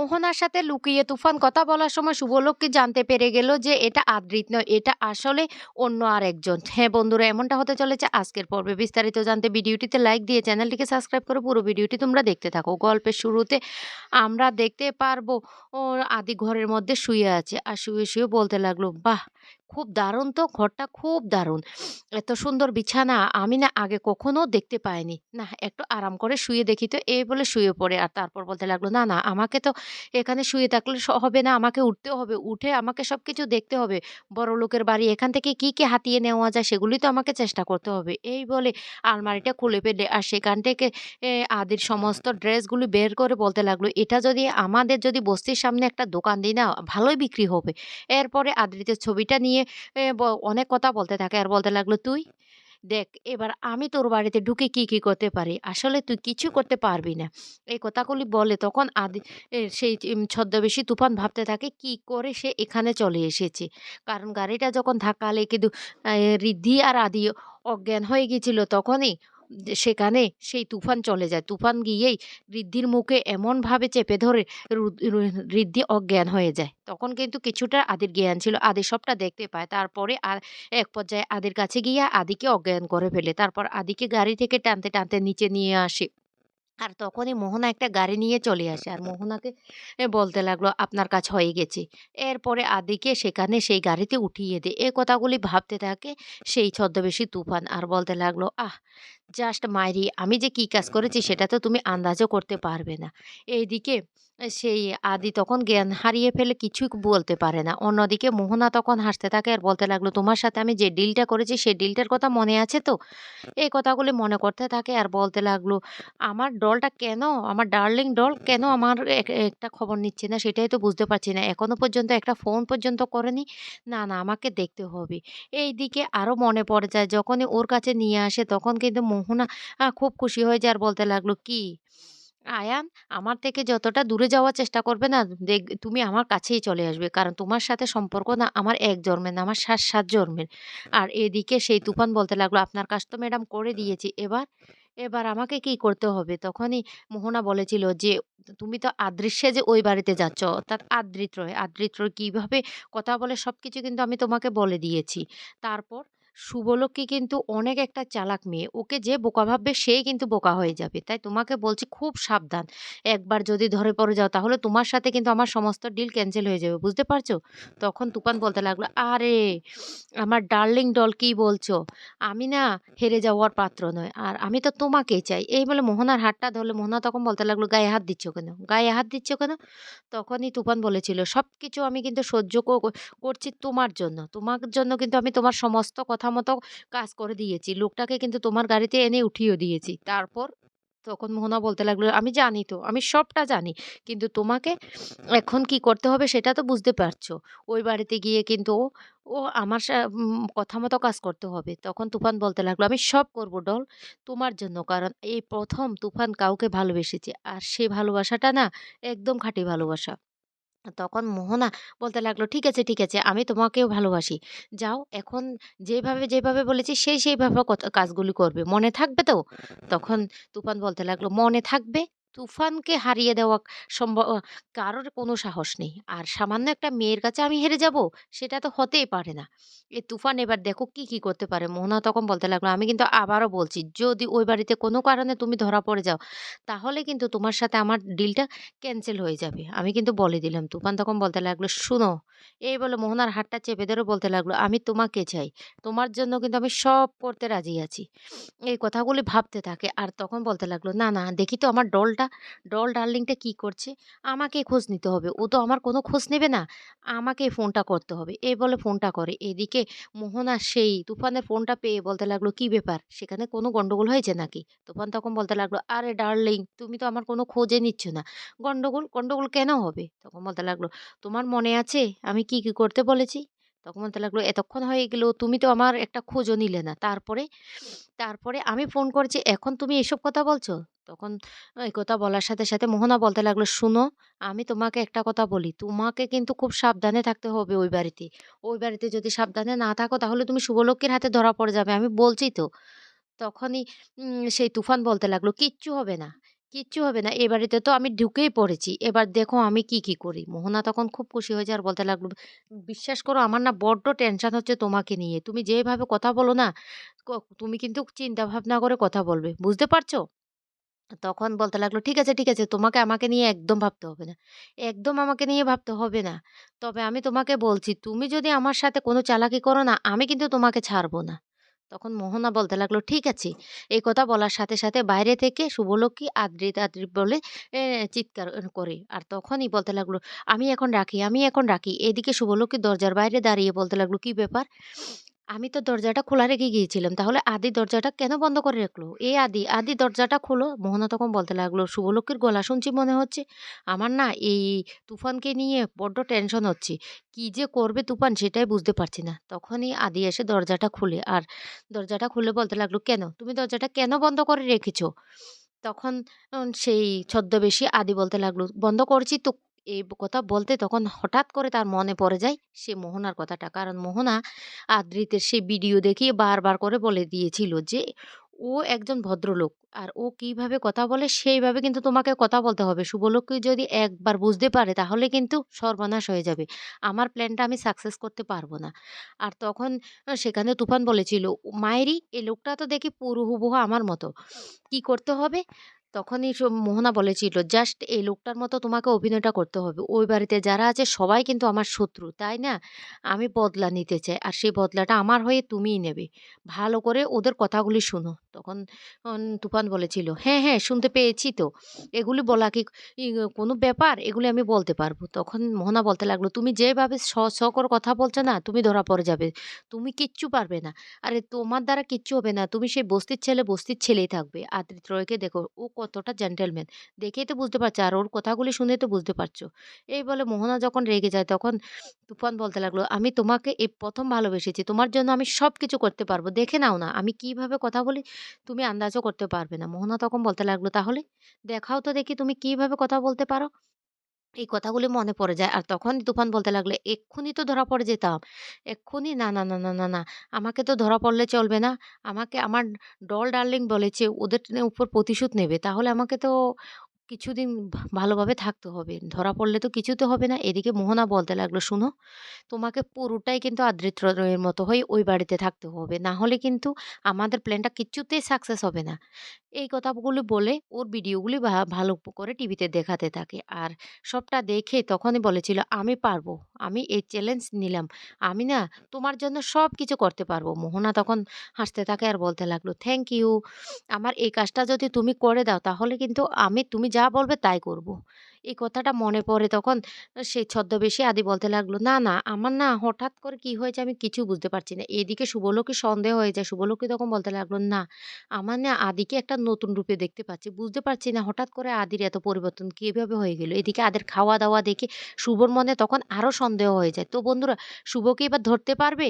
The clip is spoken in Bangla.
মোহনার সাথে লুকিয়ে তুফান কথা বলার সময় শুভলক্ষ্মী জানতে পেরে গেল যে এটা আদৃত নয়, এটা আসলে অন্য আরেকজন। হ্যাঁ বন্ধুরা, এমনটা হতে চলেছে আজকের পর্বে। বিস্তারিত জানতে ভিডিওটিতে লাইক দিয়ে চ্যানেলটিকে সাবস্ক্রাইব করে পুরো ভিডিওটি তোমরা দেখতে থাকো। গল্পের শুরুতে আমরা দেখতে পারব আদি ঘরের মধ্যে শুয়ে আছে আর শুয়ে শুয়ে বলতে লাগল, বাহ খুব দারুণ তো, ঘরটা খুব দারুণ। এত সুন্দর বিছানা আমি না আগে কখনো দেখতে পাইনি। না, একটু আরাম করে শুয়ে দেখি তো, এই বলে শুয়ে পড়ে। আর তারপর বলতে লাগল, না না, আমাকে তো এখানে শুয়ে থাকলে হবে না, আমাকে উঠতে হবে। উঠে আমাকে সব কিছু দেখতে হবে। বড় লোকের বাড়ি, এখান থেকে কি কি হাতিয়ে নেওয়া যায়, সেগুলি তো আমাকে চেষ্টা করতে হবে। এই বলে আলমারিটা খুলে ফেলে আর সেখান থেকে আদির সমস্ত ড্রেসগুলি বের করে বলতে লাগল, এটা যদি আমাদের যদি বস্তির সামনে একটা দোকান দিই না, ভালোই বিক্রি হবে। এরপরে আদ্রিতের ছবিটা নিয়ে ব- অনেক কথা বলতে থাকে আর বলতে লাগল তুই দেখ এবার আমি তোর বাড়িতে ঢুকে কি কি করতে পারি? আসলে তুই কিছু করতে পারবি না। এই কথাগুলি বলে তখন আদি সেই ছদ্মবেশী তুফান ভাবতে থাকে কি করে সে এখানে চলে এসেছে? কারণ গাড়িটা যখন ধাক্কা লেগে কিন্তু রিদ্ধি ঋদ্ধি আর আদি অজ্ঞান হয়ে গেছিল তখনই সেখানে সেই তুফান চলে যায়। তুফান গিয়েই ঋদ্ধির মুখে এমনভাবে চেপে ধরে ঋদ্ধি অজ্ঞান হয়ে যায়। তখন কিন্তু কিছুটা আদির জ্ঞান ছিল। আদি সবটা দেখতে পায়। তারপরে আর এক পর্যায়ে আদির কাছে গিয়ে আদিকে অজ্ঞান করে ফেলে। তারপর আদিকে গাড়ি থেকে টানতে টানতে নিচে নিয়ে আসে। আর তখনই মোহনা একটা গাড়ি নিয়ে চলে আসে। আর মোহনাকে বলতে লাগল আপনার কাজ হয়ে গেছে। এরপরে আদিকে সেখানে সেই গাড়িতে উঠিয়ে দেয়। এ কথাগুলি ভাবতে থাকে সেই ছদ্মবেশী তুফান। আর বলতে লাগল আহ জাস্ট মাইরি আমি যে কি কাজ করেছি সেটা তো তুমি আন্দাজও করতে পারবে না। এইদিকে সেই আদি তখন জ্ঞান হারিয়ে ফেলে কিছুই বলতে পারে না। অন্যদিকে মোহনা তখন হাসতে থাকে আর বলতে লাগল তোমার সাথে আমি যে ডিলটা করেছি সেই ডিলটার কথা মনে আছে তো? এই কথাগুলি মনে করতে থাকে আর বলতে লাগল আমার ডলটা কেন আমার ডার্লিং ডল কেন আমার এক- একটা খবর নিচ্ছে না সেটাই তো বুঝতে পারছি না। এখনও পর্যন্ত একটা ফোন পর্যন্ত করেনি। না না আমাকে দেখতে হবে। এই দিকে আরও মনে পড়ে যায় যখনই ওর কাছে নিয়ে আসে তখন কিন্তু মোহনা খুব খুশি হয়ে যায় আর বলতে লাগল, কি? আয়ান, আমার থেকে যতটা দূরে যাওয়ার চেষ্টা করবে না, দেখ, তুমি আমার কাছেই চলে আসবে। কারণ তোমার সাথে সম্পর্ক না আমার এক জন্মের না, আমার সাত সাত জন্মের। আর এদিকে সেই তুফান বলতে লাগল, আপনার কাজ তো ম্যাডাম করে দিয়েছি, এবার এবার আমাকে কি করতে হবে? তখনই মোহনা বলেছিল যে, তুমি তো আদৃশ্যে যে ওই বাড়িতে যাচ্ছ, অর্থাৎ আদ্রিত রয় আদ্রিত রয় কীভাবে কথা বলে সব কিছু কিন্তু আমি তোমাকে বলে দিয়েছি। তারপর শুভলক্ষ্মী কিন্তু অনেক একটা চালাক মেয়ে। ওকে যে বোকা ভাববে সেই কিন্তু বোকা হয়ে যাবে। তাই তোমাকে বলছি খুব সাবধান। একবার যদি ধরে পড়ে যাও তাহলে তোমার সাথে কিন্তু আমার সমস্ত ডিল ক্যান্সেল হয়ে যাবে, বুঝতে পারছ? তখন তুফান বলতে লাগল, আরে, আমার ডার্লিং ডল কি বলছো? আমি না হেরে যাওয়ার পাত্র নয় আর আমি তো তোমাকেই চাই। এই বলে মোহনার হাতটা ধরলে। মোহনা তখন বলতে লাগল, গায়ে হাত দিচ্ছ কেন? গায়ে হাত দিচ্ছ কেন? তখনই তুফান বলেছিল সব কিছু আমি কিন্তু সহ্য করছি তোমার জন্য। তোমার জন্য কিন্তু আমি তোমার সমস্ত কথা মতো কাজ করে দিয়েছি। লোকটাকে কিন্তু তোমার গাড়িতে এনে উঠিয়ে দিয়েছি। তারপর তখন মোহনা বলতে লাগল, আমি জানি তো, আমি সবটা জানি। কিন্তু তোমাকে এখন কি করতে হবে সেটা তো বুঝতে পারছ। ওই বাড়িতে গিয়ে কিন্তু ও, আমার কথা মতো কাজ করতে হবে। তখন তুফান বলতে লাগল, আমি সব করব ডল, তোমার জন্য। কারণ এই প্রথম তুফান কাউকে ভালোবেসেছে। আর সে ভালোবাসাটা না, একদম খাঁটি ভালোবাসা। তখন মোহনা বলতে লাগল, ঠিক আছে ঠিক আছে, আমি তোমাকেও ভালোবাসি। যাও, এখন যেভাবে যেভাবে বলেছি সেই সেইভাবে কাজগুলি করবে। মনে থাকবে তো? তখন তুফান বলতে লাগল, মনে থাকবে? তুফানকে হারিয়ে দেওয়া সম্ভব কারোর কোনো সাহস নেই আর সামান্য একটা মেয়ের কাছে আমি হেরে যাব সেটা তো হতেই পারে না এই তুফান এবার দেখো কি কি করতে পারে মোহনা তখন বলতে লাগল আমি কিন্তু আবারও বলছি যদি ওই বাড়িতে কোনো কারণে তুমি ধরা পড়ে যাও তাহলে কিন্তু তোমার সাথে আমার ডিলটা ক্যান্সেল হয়ে যাবে। আমি কিন্তু বলে দিলাম। তুফান তখন বলতে লাগল, "শুনো" এই বলে মোহনার হাতটা চেপে ধরে বলতে লাগল, "আমি তোমাকে চাই। তোমার জন্য কিন্তু আমি সব করতে রাজি আছি।" এই কথাগুলি ভাবতে থাকে আর তখন বলতে লাগল, "না, না দেখি তো আমার ডলটা, ডল ডার্লিংটা কি করছে? আমাকে খোঁজ নিতে হবে। ও তো আমার কোনো খোঁজ নেবে না। আমাকে ফোনটা করতে হবে।" এই বলে ফোনটা করে। এদিকে মোহনা সেই তুফানের ফোনটা পেয়ে বলতে লাগল, "কি ব্যাপার? সেখানে কোনো গন্ডগোল হয়েছে নাকি?" তুফান তখন বলতে লাগল, "আরে ডার্লিং তুমি তো আমার কোনো খোঁজে নিচ্ছ না। গন্ডগোল, গন্ডগোল কেন হবে?" তখন বলতে লাগল, "তোমার মনে আছে আমি কি, কি করতে বলেছি?" তখন বলতে লাগল, "এতক্ষণ হয়ে গেল তুমি তো আমার একটা খোঁজও নিলে না। তারপরে, তারপরে আমি ফোন করেছি এখন তুমি এসব কথা বলছো?" তখন এই কথা বলার সাথে, সাথে মোহনা বলতে লাগল, "শুনো, আমি তোমাকে একটা কথা বলি। তোমাকে কিন্তু খুব সাবধানে থাকতে হবে ওই বাড়িতে। ওই বাড়িতে যদি সাবধানে না থাকো তাহলে তুমি শুভলক্ষ্মীর হাতে ধরা পড়ে যাবে। আমি বলছি তো।" তখনই সেই তুফান বলতে লাগল, "কিচ্ছু হবে না। কিচ্ছু হবে না। এ বাড়িতে তো আমি ঢুকেই পড়েছি। এবার দেখো আমি কি, কি করি। মোহনা তখন খুব খুশি হয়ে যায় আর বলতে লাগল, "বিশ্বাস করো আমার না বড্ড টেনশন হচ্ছে তোমাকে নিয়ে। তুমি যেভাবে কথা বলো না, তুমি কিন্তু চিন্তা ভাবনা করে কথা বলবে। বুঝতে পারছ?" তখন বলতে লাগল, "ঠিক আছে, ঠিক আছে। তোমাকে আমাকে নিয়ে একদম ভাবতে হবে না। একদম আমাকে নিয়ে ভাবতে হবে না। তবে আমি তোমাকে বলছি, তুমি যদি আমার সাথে কোনো চালাকি করো না, আমি কিন্তু তোমাকে ছাড়বো না।" তখন মোহনা বলতে লাগল, "ঠিক আছে।" এই কথা বলার সাথে, সাথে বাইরে থেকে শুভলক্ষ্মী আদ্রিত, আদ্রিত বলে চিৎকার করে। আর তখনই বলতে লাগল, "আমি এখন রাখি, আমি এখন রাখি।" এদিকে শুভলক্ষ্মী দরজার বাইরে দাঁড়িয়ে বলতে লাগল, "কি ব্যাপার? আমি তো দরজাটা খোলা রেখে গিয়েছিলাম। তাহলে আদি দরজাটা কেন বন্ধ করে রাখল? এ আদি, আদি দরজাটা খোলো।" মোহনা তখন বলতে লাগল, "শুভলক্ষ্মীর গলা শুনছি মনে হচ্ছে। আমার না এই তুফানকে নিয়ে বড্ড টেনশন হচ্ছে। কি যে করবে তুফান সেটাই বুঝতে পারছি না।" তখনই আদি এসে দরজাটা খুলে আর দরজাটা খুলে বলতে লাগল, "কেন? তুমি দরজাটা কেন বন্ধ করে রেখেছো?" তখন সেই ছদ্মবেশী আদি বলতে লাগল, "বন্ধ করছি তো" এই কথা বলতে তখন হঠাৎ করে তার মনে পড়ে যায় সে মোহনার কথাটা। কারণ মোহনা আদ্রিতের সে ভিডিও দেখিয়ে বারবার করে বলে দিয়েছিল যে, "ও একজন ভদ্রলোক। আর ও কীভাবে কথা বলে সেইভাবে কিন্তু তোমাকে কথা বলতে হবে। শুভলক্ষ্মী যদি একবার বুঝতে পারে তাহলে কিন্তু সর্বনাশ হয়ে যাবে। আমার প্ল্যানটা আমি সাকসেস করতে পারব না।" আর তখন সেখানে তুফান বলেছিল, মায়েরই এই লোকটা তো দেখি পুরো হুবহু আমার মতো। কি করতে হবে?" তখনই সব মোহনা বলেছিল, "জাস্ট এই লোকটার মতো তোমাকে অভিনয়টা করতে হবে। ওই বাড়িতে যারা আছে সবাই কিন্তু আমার শত্রু, তাই না? আমি বদলা নিতে চাই। আর সেই বদলাটা আমার হয়ে তুমিই নেবে। ভালো করে ওদের কথাগুলি শোনো।" তখন তুফান বলেছিল, "হ্যাঁ, হ্যাঁ শুনতে পেয়েছি তো। এগুলি বলা কি কোনো ব্যাপার? এগুলি আমি বলতে পারব তখন মোহনা বলতে লাগল, "তুমি যেভাবে স, স করে কথা বলছো না, তুমি ধরা পড়ে যাবে। তুমি কিচ্ছু পারবে না। আরে তোমার দ্বারা কিচ্ছু হবে না। তুমি সেই বস্তির ছেলে, বস্তির ছেলেই থাকবে। আদ্রিত রয়কে দেখো, ও কতটা জেন্টেলম্যান দেখেই তো বুঝতে পারছ আর ওর কথাগুলি শুনে তো বুঝতে পারছ।" এই বলে মোহনা যখন রেগে যায় তখন তুফান বলতে লাগল, "আমি তোমাকে এই প্রথম ভালোবেসেছি। তোমার জন্য আমি সব কিছু করতে পারব দেখে নাও না আমি কীভাবে কথা বলি, তুমি আন্দাজও করতে পারবে না।" মোহনা তখন বলতে লাগল, "তাহলে দেখাও তো দেখি তুমি কীভাবে কথা বলতে পারো?" এই কথাগুলি মনে পড়ে যায়। আর তখন তুফান বলতে লাগলে "এক্ষুনি তো ধরা পড়ে যেতাম। এক্ষুনি না, না, না, না, না, না। আমাকে তো ধরা পড়লে চলবে না। আমাকে আমার ডল ডার্লিং বলেছে ওদের উপর প্রতিশোধ নেবে। তাহলে আমাকে তো কিছুদিন ভালোভাবে থাকতে হবে। ধরা পড়লে তো কিছুতে হবে না।" এদিকে মোহনা বলতে লাগল, "শুনো, তোমাকে পুরোটাই কিন্তু আদ্রিত রয়ের মতো হয়ে ওই বাড়িতে থাকতে হবে। না হলে কিন্তু আমাদের প্ল্যানটা কিচ্ছুতেই সাকসেস হবে না।" এই কথাগুলি বলে ওর ভিডিওগুলি ভালো করে টিভিতে দেখাতে থাকে। আর সবটা দেখে তখনই বলেছিল, "আমি পারব। আমি এই চ্যালেঞ্জ নিলাম। আমি না তোমার জন্য সব কিছু করতে পারব।" মোহনা তখন হাসতে থাকে আর বলতে লাগল, "থ্যাংক ইউ। আমার এই কাজটা যদি তুমি করে দাও তাহলে কিন্তু আমি তুমি যা বলবে তাই করব।" এই কথাটা মনে পড়ে তখন সেই ছদ্মবেশী আদি বলতে লাগল, "না, না আমার না হঠাৎ করে কি হয়েছে আমি কিছু বুঝতে পারছি না।" এদিকে শুভলক্ষ্মীর সন্দেহ হয়ে যায়। শুভলক্ষ্মী তখন বলতে লাগল, "না, আমার না আদিকে একটা নতুন রূপে দেখতে পাচ্ছি। বুঝতে পারছি না হঠাৎ করে আদির এত পরিবর্তন কীভাবে হয়ে গেল। এদিকে আদের খাওয়া-দাওয়া দেখে শুভর মনে তখন আরও সন্দেহ হয়ে যায়। তো বন্ধুরা শুভ কি এবার ধরতে পারবে?